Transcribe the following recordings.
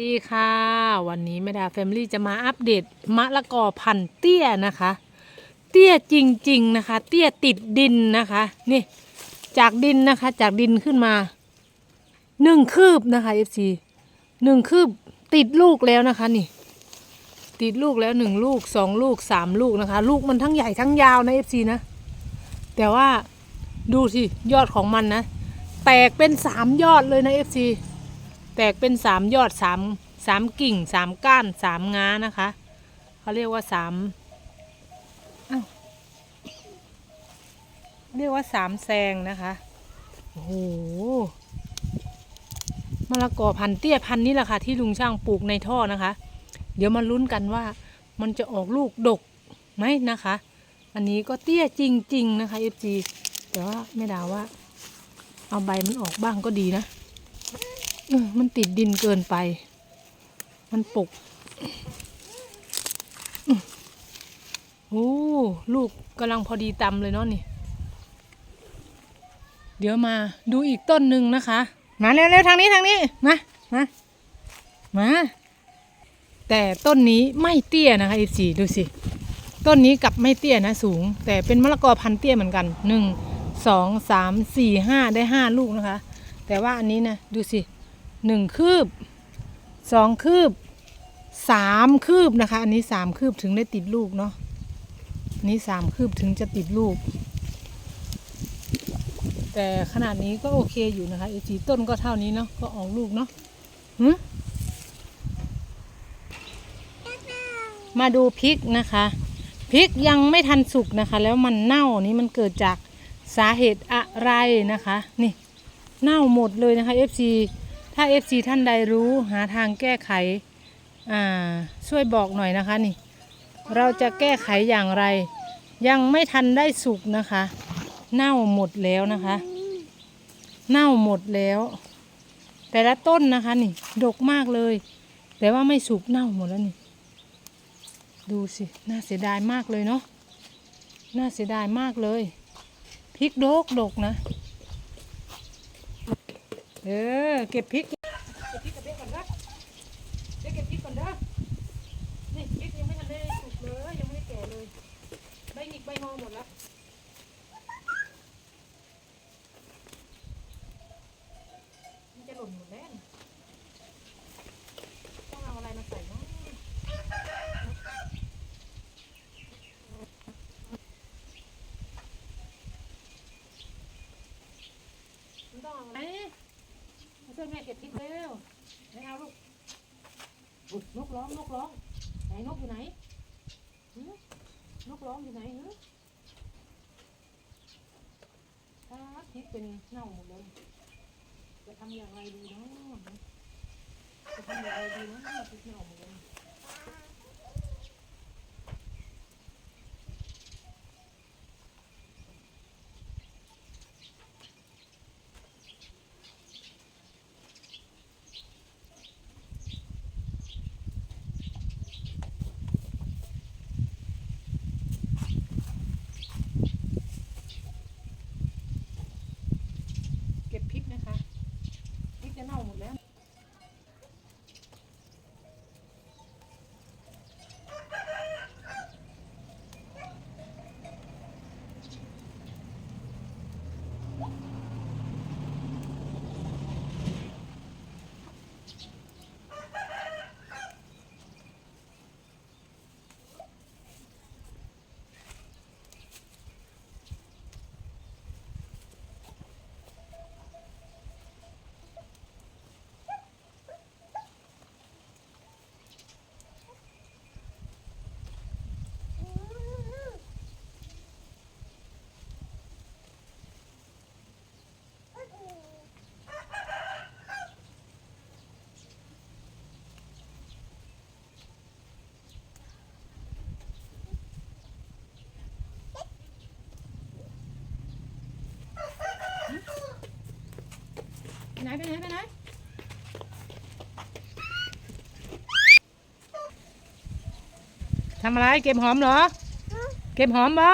ดีค่ะ วันนี้แม่ดาแฟมิลี่จะมาอัปเดตมะละกอพันเตี้ยนะคะ เตี้ยจริง ๆนะคะ เตี้ยติดดินนะคะ นี่จากดินนะคะ จากดินขึ้นมาหนึ่งคืบนะคะ FC หนึ่งคืบติดลูกแล้วนะคะนี่ ติดลูกแล้วหนึ่งลูกสองลูกสามลูกนะคะ ลูกมันทั้งใหญ่ทั้งยาวนะ FC นะ แต่ว่าดูสิยอดของมันนะ แตกเป็นสามยอดเลยนะ FC แตกเป็นสามยอดสามสามกิ่งสามก้านสามง้านะคะเขาเรียกว่าสามเรียกว่าสามแซงนะคะโอ้โหมะละกอพันเตี้ยพันนี้แหละค่ะที่ลุงช่างปลูกในท่อนะคะ เดี๋ยวมาลุ้นกันว่ามันจะออกลูกดกไหมนะคะ อันนี้ก็เตี้ยจริง ๆ นะคะ FG แต่ว่าไม่ดาว่า เอาใบมันออกบ้างก็ดีนะ เออมันติดดินเกินไป มันปกอื้อโอ้ลูกกำลังพอดีตำเลยเนาะนี่ เดี๋ยวมาดูอีกต้นหนึ่งนะคะ มาเร็วๆทางนี้ทางนี้มามามาแต่ต้นนี้ไม่เตี้ยนะคะอีสีดูสิ ต้นนี้กลับไม่เตี้ยนะสูง แต่เป็นมะละกอพันธุ์เตี้ยเหมือนกันหนึ่งสองสามสี่ห้าได้ห้าลูกนะคะ แต่ว่าอันนี้นะดูสิ หนึ่งคืบสองคืบสามคืบนะคะ อันนี้สามคืบถึงได้ติดลูกเนาะอันนี้สามคืบถึงจะติดลูก แต่ขนาดนี้ก็โอเคอยู่นะคะอีจีต้นก็เท่านี้เนาะก็ออกลูกเนาะหึมาดูพริกนะคะพริกยังไม่ทันสุกนะคะ แล้วมันเน่านี่มันเกิดจากสาเหตุอะไรนะคะ นี่ เน่าหมดเลยนะคะ FC ถ้า FC ท่านใดรู้หาทางแก้ไขช่วยบอกหน่อยนะคะนี่ เราจะแก้ไขอย่างไร ยังไม่ทันได้สุกนะคะ เน่าหมดแล้วนะคะ เน่าหมดแล้ว แต่ละต้นนะคะนี่ ดกมากเลย แต่ว่าไม่สุกเน่าหมดแล้วนี่ ดูสิ น่าเสียดายมากเลยเนาะน่าเสียดายมากเลยพริกโดกดกนะ เออ เก็บพริก เก็บพริกกับเบ็ดก่อนเด้อเดี๋ยวเก็บพริกก่อนเด้อ นี่พริกยังไม่ทันได้สุกเลย ยังไม่ได้แก่เลย ใบหงิกใบงอหมดแล้ว มันจะหล่นหมดแล้วต้องเอาอะไรมาใส่เนาะมันต้องเอาอะไรมาช่วยแม่เก็บพริกเร็วไม่เอาลูก องนกร้อง ไหนนกอยู่ไหนนกร้องอยู่ไหนหือถ้าคิดเป็นเน่าหมดเลยจะทำอย่างไรดีเนาะจะทำอย่างไรดีเนาะคิดเน่าหมดเลย ไหนไปไหนทำอะไรเก็บหอมเหรอ เก็บหอมบ่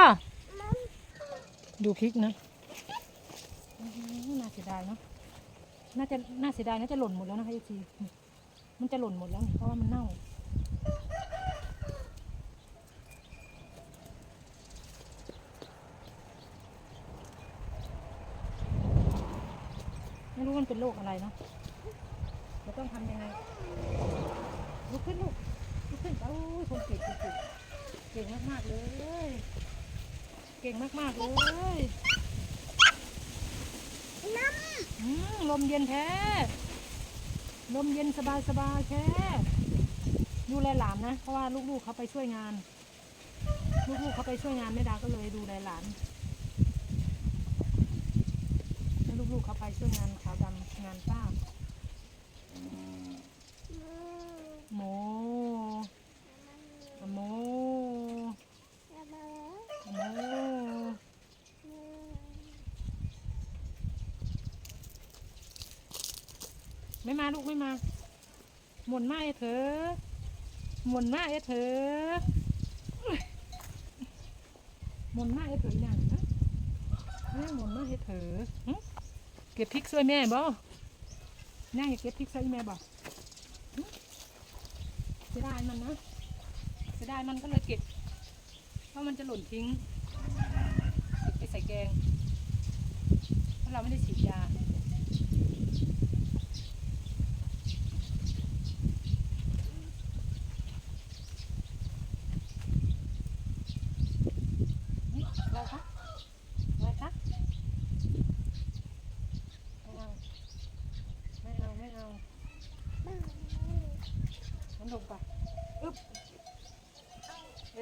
ดูพริกนะน่าเสียดายเนาะน่าจะน่าเสียดายน่าจะหล่นหมดแล้วนะคะยีมันจะหล่นหมดแล้วเพราะว่ามันเน่า รู้มันเป็นโรคอะไรเนาะเราต้องทำยังไงลุกขึ้นลูกลุกขึ้นโอ้ยคนเก่งเก่งเก่งมากๆเลย เก่งมากๆเลยอืมลมเย็นแท้ลมเย็นสบายสบายๆแท้ดูแลหลานนะ เพราะว่าลูกๆเขาไปช่วยงาน ลูกๆเขาไปช่วยงานแม่ดาก็เลยดูแลหลานแลูกเขาไปช่วยงานขาวดำงานป้าโมโมโมไม่มาลูกไม่มา หมุนมาเอเถอหมุนมาเอเถอหมุนมาเอเถออย่างนะแม่หมุนมาเอเถอ เก็บพริกช่วยแม่บ่แม่อยากเก็บพริกช่วยแม่บ่เสียดายมันนะเสียดายมันก็เลยเก็บ เพราะมันจะหล่นทิ้ง เก็บไปใส่แกง เพราะเราไม่ได้ฉีดยา อะไรคะอะไรคะไม่เอา ไม่เอา ไม่เอามันลงไปอึ๊บเอย่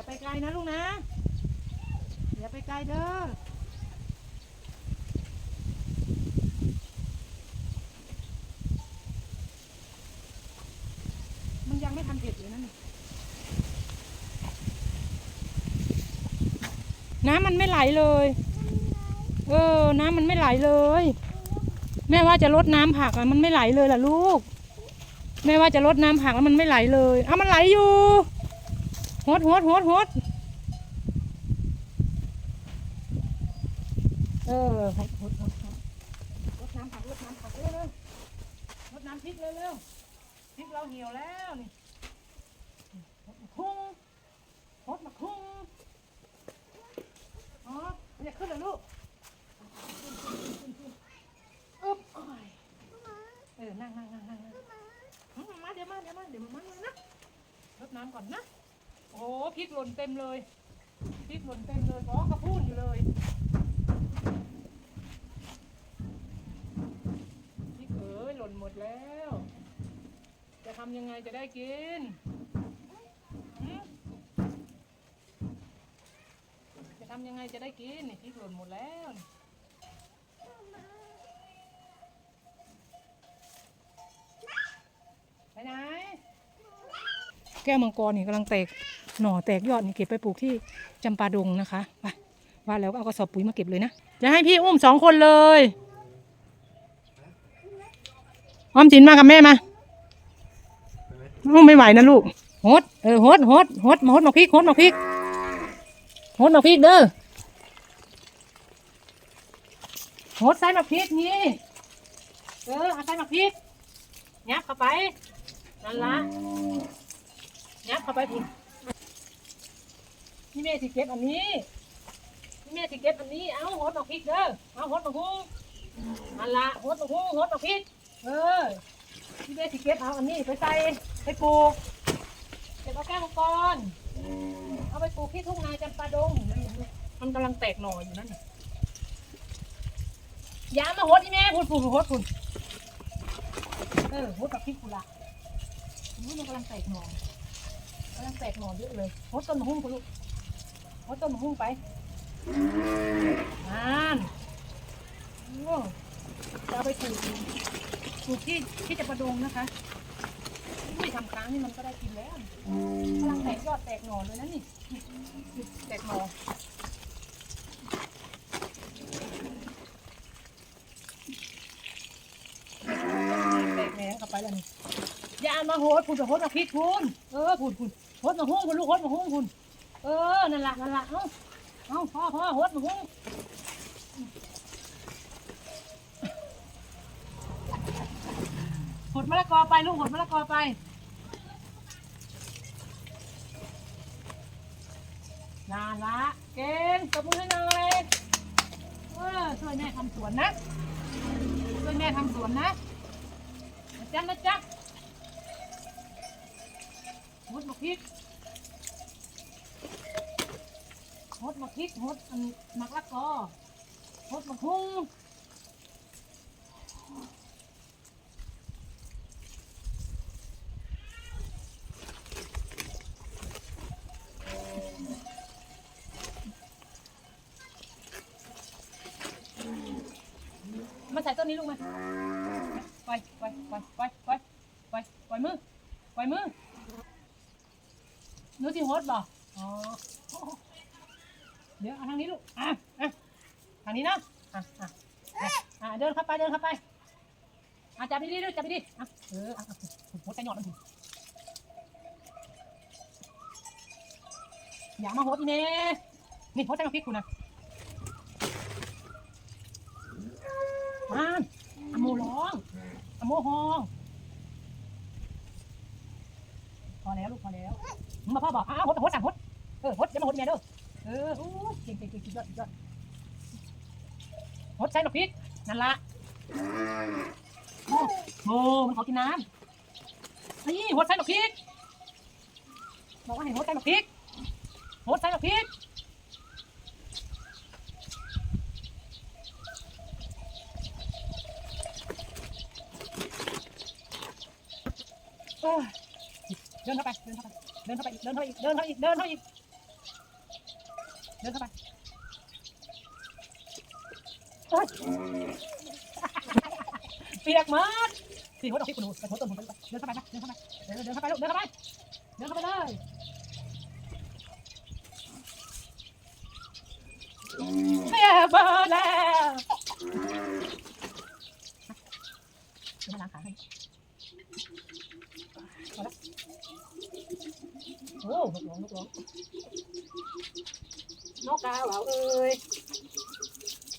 าไปไกลนะลูกนะ อย่าไปไกลเด้อมันยังไม่ทันเผ็ดเลยนะนี่น้ำมันไม่ไหลเลย เออ น้ำมันไม่ไหลเลย แม่ว่าจะลดน้ำผักอะมันไม่ไหลเลยล่ะลูก แม่ว่าจะลดน้ำผักแล้วมันไม่ไหลเลยเอามันไหลอยู่หดหดหดหดเออหดหดหดลดน้ำผักลดน้ำผักเร็วเร็วลดน้ำพริกเร็วเร็วพริกเราเหี่ยวแล้วนี่หดมาคุ้งหดมาคุ้งอ๋อมันจะขึ้นเหรอลูกอึ๊บโอ้ยเออ นั่งนั่งนั่งนั่งนั่งอืมมาเดี๋ยวมาเดี๋ยวมาเดี๋ยวมามานะรดน้ำก่อนนะ โอ้โหพริกหล่นเต็มเลยพริกหล่นเต็มเลยอ๋อกระพู้นอยู่เลยพริกเอ๋ยหล่นหมดแล้ว จะทำยังไงจะได้กินจะทำยังไงจะได้กินนี่พริกหล่นหมดแล้วไปไหนแก้วมังกรนี่กำลังแตก หน่อแตกยอดนี่เก็บไปปลูกที่จำปาดงนะคะไปว่าแล้วก็เอากระสอบปุ๋ยมาเก็บเลยนะ จะให้พี่อุ้มสองคนเลยออมสินมากับแม่มาอุ้มไม่ไหวนะลูกหดเออหดหดหดมาหดมาพริกหดมาพริกหดมาพริกเด้อหดใส่มาพริกนี่เออเอาใส่มาพริกยับเข้าไปนั่นละยับเข้าไปพุ่น นี่แม่สิเก็บอันนี้นี่แม่สิเก็บอันนี้เอาหดมาพริกเด้อเอาหดมาหุ้งนั่นละหดมาหุ้งหดมาพริกเออพี่เบสสิเก็บเอาอันนี้ไปใส่ไปปลูกเก็บเอาแก้วมังกรเอาไปปลูกที่ทุ่งนาจำปาดงมันกำลังแตกหน่ออยู่นั่นอยามาหดอีแม่พูดพูดหดพูดเออหดกับพริกกุละมันกำลังแตกหน่อกำลังแตกหน่อเยอะเลยหดต้นมะฮุ่งไป ลูกหดต้นมะฮุ่งไปนั่นโอ้จะเอาไปปลูกปลูกที่ที่จะประดงนะคะไม่ทำค้างนี่มันก็ได้กินแล้วกำลังแตกยอดแตกหน่อเลยนะนี่ แตกหน่อแตกแหนงเข้าไปแล้วนี่อย่ามาโหดพูดจะโหดมาพริกพูนเออพูนพูนโหดมาหุ้งพูนลูกโหดมาหุ้งพูน เออ นั่นละนั่นละเอ้าเอ้าพ่อพ่อหดหนูหดมะละกอไปลูกหดมะละกอไป นานละ เก่งตบมือให้หน่อยเออช่วยแม่ทำสวนนะ ช่วยแม่ทำสวนนะนะจ๊ะนะจ๊ะหดมะพริก หดมะพริกหดอันมักละกอหดมะพุงมาใส่ต้นนี้ลูกมาปล่อยปล่อยปล่อยปล่อยปล่อยปล่อยปล่อยมือปล่อยมือหนูที่หดบ่อ๋อ เดี๋ยวเอาทางนี้ลูก อะอะทางนี้นะอะอะอะอะเดินเข้าไป เดินเข้าไปอะจับดีๆด้วยจับดีๆอะเอออะหัวใจหยอดมันอย่ามาโหดอีเน่นี่โหดใจมาพิกคุณนะมาอโมร้องอโมฮองพอแล้วลูกพอแล้วมาพ่อบอกอ้าวหดหดสั่งหดเออหดเดี๋ยวมาหดอีเน่เด้อ เออโอ้ยเก่งเก่งเก่งสุดยอดสุดยอดหดใช้หนกพริก นั่นละโอ้โหมันขอกินน้ำนี่หดใช้หนกพริก บอกว่าให้หดใช้หนกพริกหดใช้หนกพริกเดินเข้าไป เดินเข้าไป เดินเข้าไปอีก เดินเข้าไปอีก เดินเข้าไปอีก เดินเข้าไปอีก ดินเข้าไปโอ๊ยเปียกหมดสี่หัวดอกพริกคุณหนูไปหัวต้นผมไปเดินเข้าไปนะเดินเข้าไปเดินเดินเข้าไปลูกเดินเข้าไปเดินเข้าไปเลยเปียกหมดแล้วเดี๋ยวมาล้างขาให้พอแล้วโอ้ลูกหลงลูกหลง นกกาเหลาเอ้ย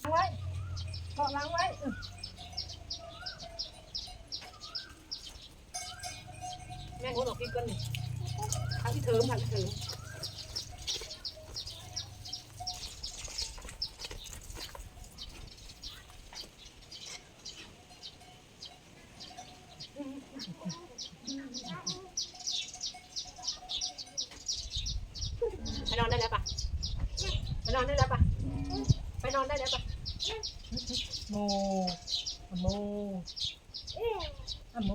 ล้างไว้เกาะล้างไว้แม่งหัวดอกพริกกันนี่ทางที่เทิมทางที่เถิมไปนอนได้แล้วปะไปนอนได้แล้วปะไปนอนได้แล้วปะโมอะโม อะโม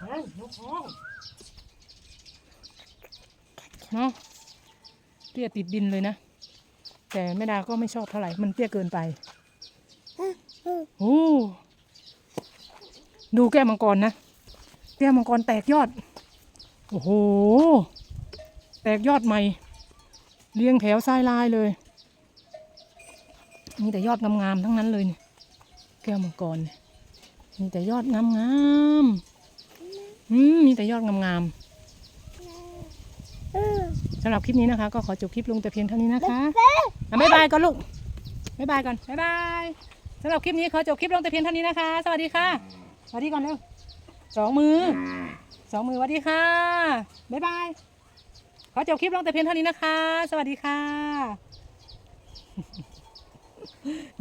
เฮ้ยนกห้องเนาะเตี้ยติดดินเลยนะ แต่แม่ดาก็ไม่ชอบเท่าไหร่ มันเตี้ยเกินไปโอ้ ดูแก้มังกรนะ แก้มังกรแตกยอด โอ้โห แตกยอดใหม่ เรียงแถวซ้ายลายเลยมีแต่ยอดงามๆทั้งนั้นเลยเนี่ยแก้วมังกรเนี่ยมีแต่ยอดงามๆอืมมีแต่ยอดงามๆสำหรับคลิปนี้นะคะ ก็ขอจบคลิปลงแต่เพียงเท่านี้นะคะอ่บ๊ายบายก่อนลูกบ๊ายบายก่อนบ๊ายบายสำหรับคลิปนี้ขอจบคลิปลงแต่เพียงเท่านี้นะคะ สวัสดีค่ะ วัสดีก่อนเร็วสองมือสองมือสวัสดีค่ะ บ๊ายบาย ขอจบคลิปลงแต่เพียงเท่านี้นะคะ สวัสดีค่ะ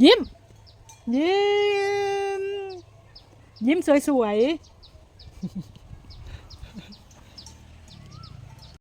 ยิ้ม ยิ้ม ยิ้มสวยๆ